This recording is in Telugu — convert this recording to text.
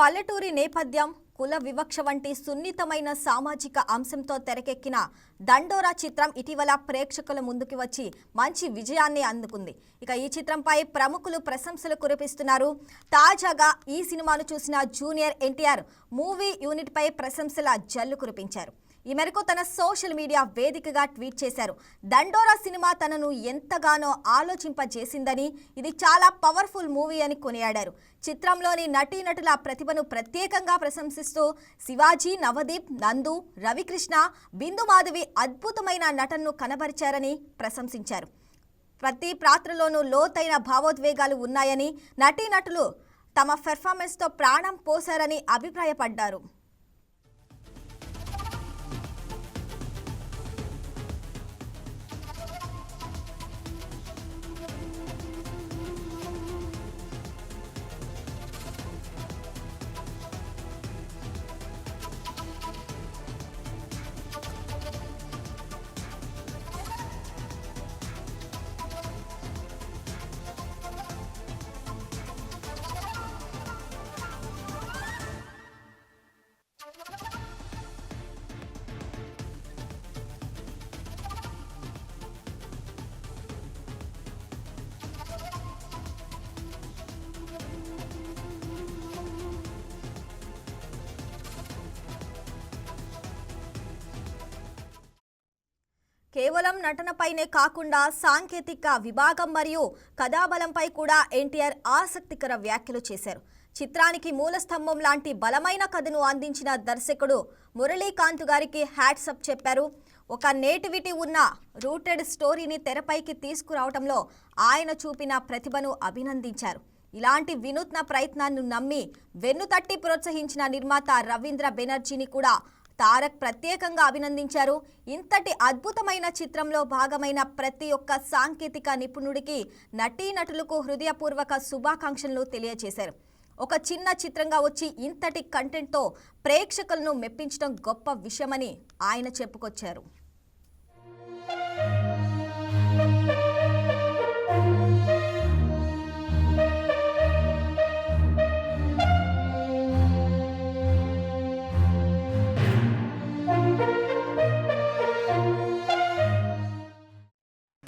పల్లెటూరి నేపథ్యం కుల వివక్ష వంటి సున్నితమైన సామాజిక అంశంతో తెరకెక్కిన దండోరా చిత్రం ఇటీవల ప్రేక్షకుల ముందుకు వచ్చి మంచి విజయాన్ని అందుకుంది. ఇక ఈ చిత్రంపై ప్రముఖులు ప్రశంసలు కురిపిస్తున్నారు. తాజాగా ఈ సినిమాను చూసిన జూనియర్ ఎన్టీఆర్ మూవీ యూనిట్పై ప్రశంసల జల్లు కురిపించారు. ఈ మేరకు తన సోషల్ మీడియా వేదికగా ట్వీట్ చేశారు. దండోరా సినిమా తనను ఎంతగానో ఆలోచింపజేసిందని ఇది చాలా పవర్ఫుల్ మూవీ అని కొనియాడారు. చిత్రంలోని నటీనటుల ప్రతిభను ప్రత్యేకంగా ప్రశంసిస్తూ శివాజీ నవదీప్ నందు రవికృష్ణ బిందు మాధవి అద్భుతమైన నటనను కనబరిచారని ప్రశంసించారు. ప్రతి పాత్రలోనూ లోతైన భావోద్వేగాలు ఉన్నాయని నటీనటులు తమ పెర్ఫార్మెన్స్తో ప్రాణం పోశారని అభిప్రాయపడ్డారు. కేవలం నటనపైనే కాకుండా సాంకేతిక విభాగం మరియు కథాబలంపై కూడా ఎన్టీఆర్ ఆసక్తికర వ్యాఖ్యలు చేశారు. చిత్రానికి మూల స్తంభం లాంటి బలమైన కథను అందించిన దర్శకుడు మురళీకాంత్ గారికి హ్యాట్సప్ చెప్పారు. ఒక నేటివిటీ ఉన్న రూటెడ్ స్టోరీని తెరపైకి తీసుకురావడంలో ఆయన చూపిన ప్రతిభను అభినందించారు. ఇలాంటి వినూత్న ప్రయత్నాన్ని నమ్మి వెన్నుతట్టి ప్రోత్సహించిన నిర్మాత రవీంద్ర బెనర్జీని కూడా తారక్ ప్రత్యేకంగా అభినందించారు. ఇంతటి అద్భుతమైన చిత్రంలో భాగమైన ప్రతి ఒక్క సాంకేతిక నిపుణుడికి నటీనటులకు హృదయపూర్వక శుభాకాంక్షలు తెలియజేశారు ఒక చిన్న చిత్రంగా వచ్చి ఇంతటి కంటెంట్తో ప్రేక్షకులను మెప్పించడం గొప్ప విషయమని ఆయన చెప్పుకొచ్చారు.